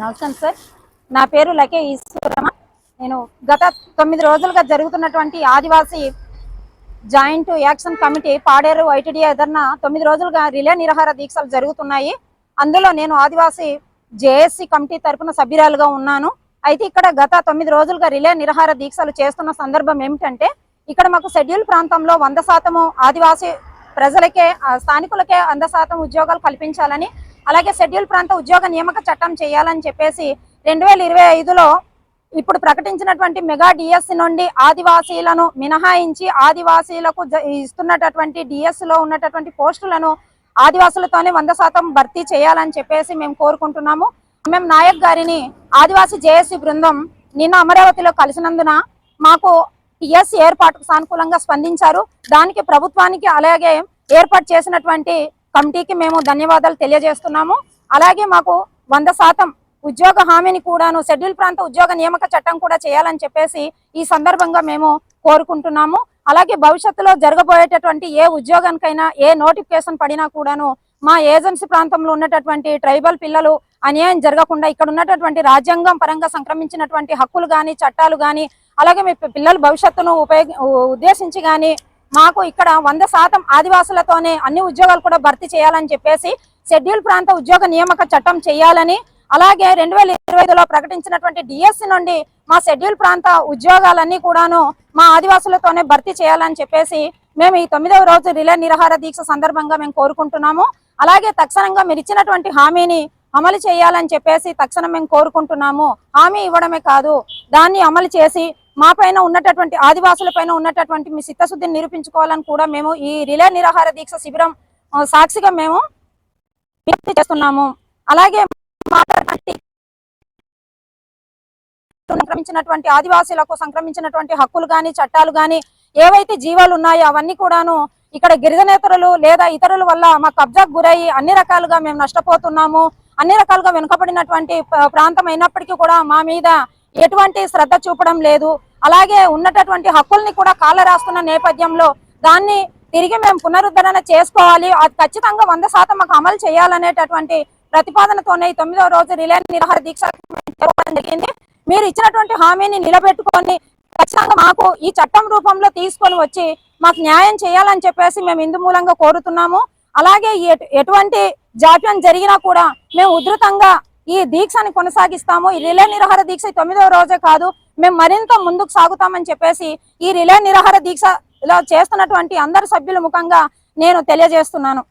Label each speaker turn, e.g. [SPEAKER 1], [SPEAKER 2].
[SPEAKER 1] నమస్కారం సార్. నా పేరు లకే ఈశ్వరమ్మ నేను గత తొమ్మిది రోజులుగా జరుగుతున్నటువంటి Adivasi joint action committee Paderu ITD ఎదర్న తొమ్మిది రోజులుగా రిలే నిరాహార దీక్షలు జరుగుతున్నాయి. అందులో నేను ఆదివాసీ జేఏసీ కమిటీ తరపున సభ్యురాలుగా ఉన్నాను. అయితే ఇక్కడ గత తొమ్మిది రోజులుగా రిలే నిరాహార దీక్షలు చేస్తున్న సందర్భం ఏమిటంటే ఇక్కడ మాకు షెడ్యూల్ ప్రాంతంలో వంద శాతము ఆదివాసీ ప్రజలకే స్థానికులకే వంద శాతం ఉద్యోగాలు కల్పించాలని అలాగే షెడ్యూల్ ప్రాంత ఉద్యోగ నియామక చట్టం చేయాలని చెప్పేసి రెండు వేల ఇరవై ఐదులో ఇప్పుడు ప్రకటించినటువంటి మెగా డిఎస్ నుండి ఆదివాసీలను మినహాయించి ఆదివాసీలకు ఇస్తున్నటువంటి డిఎస్లో ఉన్నటువంటి పోస్టులను ఆదివాసులతోనే వంద శాతం భర్తీ చేయాలని చెప్పేసి మేము కోరుకుంటున్నాము. మేము నాయక్ గారిని ఆదివాసీ జేఏసీ బృందం నిన్న అమరావతిలో కలిసినందున మాకు టిఎస్సి ఏర్పాటుకు సానుకూలంగా స్పందించారు. దానికి ప్రభుత్వానికి అలాగే ఏర్పాటు చేసినటువంటి కమిటీకి మేము ధన్యవాదాలు తెలియజేస్తున్నాము. అలాగే మాకు వంద శాతం ఉద్యోగ హామీని కూడాను షెడ్యూల్ ప్రాంత ఉద్యోగ నియామక చట్టం కూడా చేయాలని చెప్పేసి ఈ సందర్భంగా మేము కోరుకుంటున్నాము. అలాగే భవిష్యత్తులో జరగబోయేటటువంటి ఏ ఉద్యోగానికైనా ఏ నోటిఫికేషన్ పడినా కూడాను మా ఏజెన్సీ ప్రాంతంలో ఉన్నటువంటి ట్రైబల్ పిల్లలు అన్యాయం జరగకుండా ఇక్కడ ఉన్నటువంటి రాజ్యాంగం పరంగా సంక్రమించినటువంటి హక్కులు కానీ చట్టాలు కానీ అలాగే మీ పిల్లల భవిష్యత్తును ఉపయోగ ఉద్దేశించి కానీ మాకు ఇక్కడ వంద శాతం ఆదివాసులతోనే అన్ని ఉద్యోగాలు కూడా భర్తీ చేయాలని చెప్పేసి షెడ్యూల్ ప్రాంత ఉద్యోగ నియామక చట్టం చేయాలని అలాగే రెండు వేల ఇరవై ఐదులో ప్రకటించినటువంటి డిఎస్సి నుండి మా షెడ్యూల్ ప్రాంత ఉద్యోగాలన్నీ కూడాను మా ఆదివాసులతోనే భర్తీ చేయాలని చెప్పేసి మేము ఈ తొమ్మిదవ రోజు రిలే నిరహార దీక్ష సందర్భంగా మేము కోరుకుంటున్నాము. అలాగే తక్షణంగా మీరు ఇచ్చినటువంటి హామీని అమలు చేయాలని చెప్పేసి తక్షణం మేము కోరుకుంటున్నాము. హామీ ఇవ్వడమే కాదు దాన్ని అమలు చేసి మా పైన ఉన్నటువంటి ఆదివాసుల పైన ఉన్నటువంటి మీ చిత్తశుద్ధిని నిరూపించుకోవాలని కూడా మేము ఈ రిలే నిరాహార దీక్ష శిబిరం సాక్షిగా మేము విజ్ఞప్తి చేస్తున్నాము. అలాగే సంక్రమించినటువంటి ఆదివాసీలకు సంక్రమించినటువంటి హక్కులు గాని చట్టాలు కానీ ఏవైతే జీవాలు ఉన్నాయో అవన్నీ కూడాను ఇక్కడ గిరిజనేతరులు లేదా ఇతరుల వల్ల మా కబ్జాకు గురయ్యి అన్ని రకాలుగా మేము నష్టపోతున్నాము. అన్ని రకాలుగా వెనుకబడినటువంటి ప్రాంతం అయినప్పటికీ కూడా మా మీద ఎటువంటి శ్రద్ధ చూపడం లేదు. అలాగే ఉన్నటువంటి హక్కుల్ని కూడా కాల రాస్తున్న నేపథ్యంలో దాన్ని తిరిగి మేము పునరుద్ధరణ చేసుకోవాలి. అది ఖచ్చితంగా వంద శాతం మాకు అమలు చేయాలనేటటువంటి ప్రతిపాదనతోనే తొమ్మిదో తొమ్మిదవ రోజు రిలే నిరాహార దీక్ష జరిగింది. మీరు ఇచ్చినటువంటి హామీని నిలబెట్టుకొని ఖచ్చితంగా మాకు ఈ చట్టం రూపంలో తీసుకొని వచ్చి మాకు న్యాయం చేయాలని చెప్పేసి మేము ఇందు మూలంగా కోరుతున్నాము. అలాగే ఎటువంటి జాప్యం జరిగినా కూడా మేము ఉధృతంగా ఈ దీక్షని కొనసాగిస్తాము. ఈ రిలే నిరాహార దీక్ష తొమ్మిదో తొమ్మిదవ రోజే కాదు మేము మరింత ముందుకు సాగుతామని చెప్పేసి ఈ రిలే నిరాహార దీక్షలో చేస్తున్నటువంటి అందరు సభ్యుల ముఖంగా నేను తెలియజేస్తున్నాను.